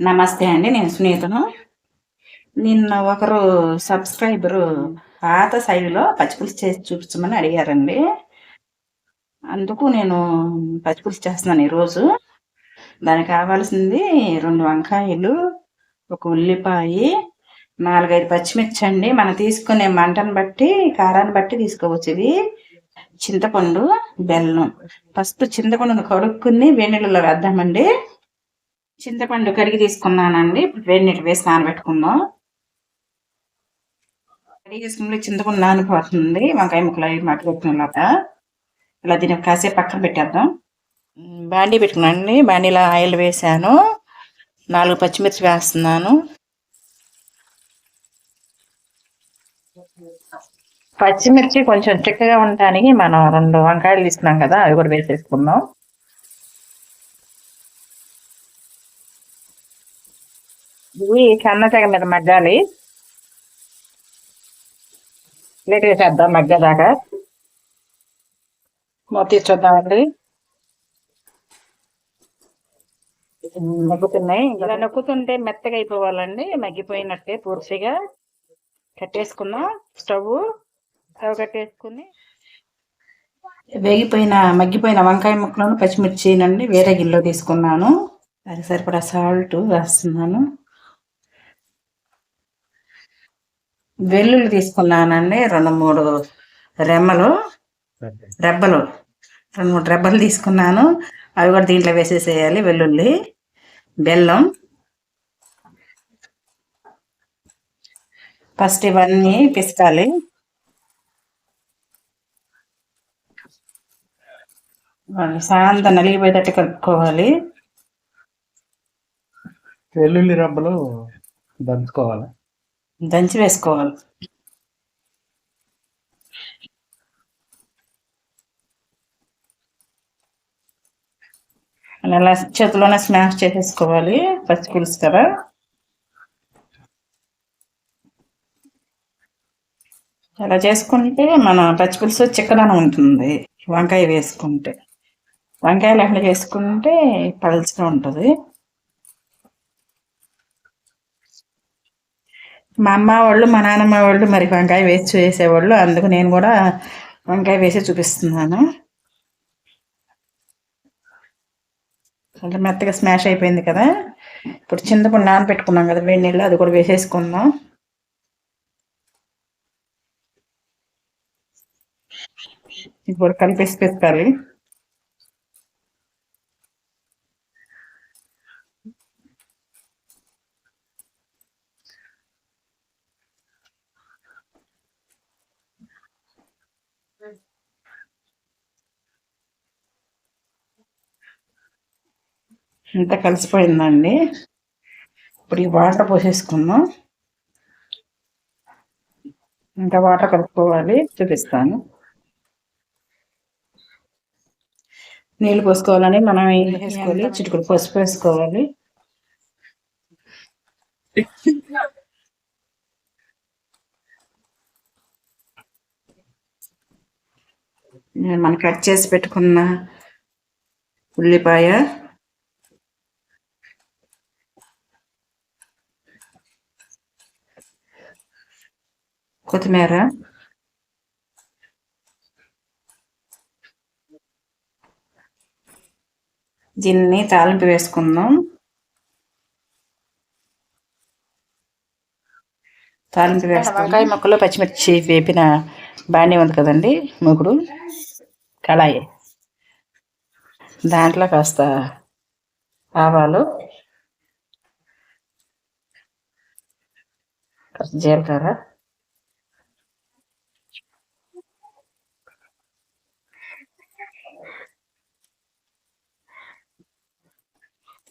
నమస్తే అండి నేను సునీతను నిన్న ఒకరు సబ్స్క్రైబరు పాత శైలిలో పచ్చిపులుసు చేసి చూపించమని అడిగారండి. అందుకు నేను పచ్చిపులుసు చేస్తున్నాను ఈరోజు. దానికి కావాల్సింది రెండు వంకాయలు ఒక ఉల్లిపాయ నాలుగైదు పచ్చిమిర్చి అండి. మనం తీసుకునే మంటను బట్టి కారాన్ని బట్టి తీసుకోవచ్చు ఇవి. చింతపండు బెల్లం. ఫస్ట్ చింతపండును కడుక్కుని వేడినీళ్ళలో వేద్దామండి. చింతపండు కడిగి తీసుకున్నానండి. ఇప్పుడు వేడి నీటి వేసి నానబెట్టుకుందాం. కడిగి తీసుకున్న చింతపండు నానిపోతుంది. వంకాయ ముక్కలు అవి మట్టి ఇలా దీన్ని కాసేపు పక్కన పెట్టేద్దాం. బాండీ పెట్టుకున్నానండి. బాండీలో ఆయిల్ వేసాను. నాలుగు పచ్చిమిర్చి వేస్తున్నాను. పచ్చిమిర్చి కొంచెం చిక్కగా ఉండటానికి మనం రెండు వంకాయలు తీసుకున్నాం కదా అవి కూడా వేసేసుకుందాం. ఇవి సన్నతగ మీద మగ్గాలి. లేట్ చేద్దాం మగ్గదాకా. మొత్తం చూద్దామండి మగ్గుతున్నాయి ఇలా నొక్కుతుంటే మెత్తగా అయిపోవాలండి. మగ్గిపోయినట్టే పూర్తిగా. కట్టేసుకుందాం స్టవ్ స్టవ్ కట్టేసుకుని వేగిపోయిన మగ్గిపోయిన వంకాయ ముక్కలను పచ్చిమిర్చినండి వేరే గిన్నెలో తీసుకున్నాను. దానికి సరిపడా సాల్ట్ వేస్తున్నాను. వెల్లుల్లి తీసుకున్నానండి రెండు మూడు రెమ్మలు రెబ్బలు. రెండు మూడు రెబ్బలు తీసుకున్నాను. అవి కూడా దీంట్లో వేసేసేయాలి వెల్లుల్లి బెల్లం. ఫస్ట్ ఇవన్నీ పిసకాలి. సాంత నలిగిపోయేటట్టు కలుపుకోవాలి. వెల్లుల్లి రబ్బలు దంచుకోవాలి. దంచి వేసుకోవాలి. అలా చేతిలోనే స్మాష్ చేసేసుకోవాలి పచ్చి పులుసు కదా. అలా చేసుకుంటే మన పచ్చి పులుసు చిక్కదనం ఉంటుంది వంకాయ వేసుకుంటే. వంకాయలు ఎట్లా చేసుకుంటే పలుచగా ఉంటుంది. మా అమ్మ వాళ్ళు మా నాన్నమ్మ వాళ్ళు మరి వంకాయ వేసి చేసేవాళ్ళు. అందుకు నేను కూడా వంకాయ వేసి చూపిస్తున్నాను. కొంచెం మెత్తగా స్మాష్ అయిపోయింది కదా. ఇప్పుడు చింతపండు నానబెట్టుకున్నాం కదా వేడి నీళ్ళు అది కూడా వేసేసుకుందాం. ఇప్పుడు కలిపేసి పెట్టుకోవాలి ఇంత కలిసిపోయిందండి. ఇప్పుడు ఈ వాటర్ పోసేసుకుందాం. ఇంకా వాటర్ కలుపుకోవాలి చూపిస్తాను. నీళ్ళు పోసుకోవాలని మనం ఏం వేసుకోవాలి? చిటుకులు పసుపు వేసుకోవాలి. మనం కట్ చేసి పెట్టుకున్న ఉల్లిపాయ కొత్తిమీర దీన్ని తాలింపు వేసుకుందాం. తాలింపు వేసుకుందాం వంకాయ మొక్కలు పచ్చిమిర్చి వేపిన బాగానే ఉంది కదండి మూకుడు కళాయి. దాంట్లో కాస్త ఆవాలు. కాస్త జీలకర్ర.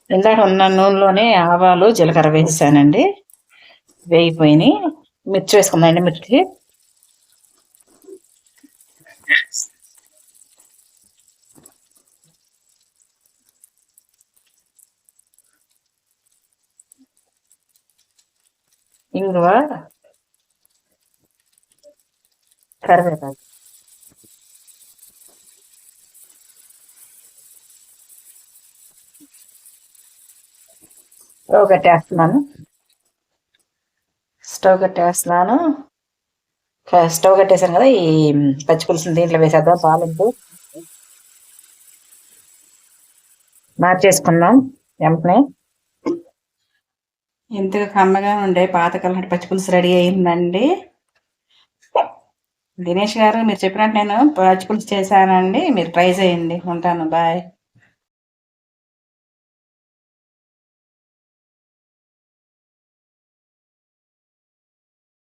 ఇందాక ఉన్న నూనెలోనే ఆవాలు జీలకర్ర వేసానండి వేగిపోయినాయి. మిర్చి వేసుకుందండి మిర్చి ఇంగువ కరివేపాకు. స్టవ్ కట్టేస్తున్నాను. స్టవ్ కట్టేస్తున్నాను. స్టవ్ కట్టేసాను కదా ఈ పచ్చిపులుసుని దీంట్లో వేసేద్దాం తాలింపు. మార్చేసుకుందాం వెంటనే. ఇంతగా కమ్మగా ఉండే పాతకాలం పచ్చి పులుసు రెడీ అయిందండి. దినేష్ గారు మీరు చెప్పినట్టు నేను పచ్చి పులుసు చేశానండి. మీరు ట్రై చేయండి. ఉంటాను. బాయ్.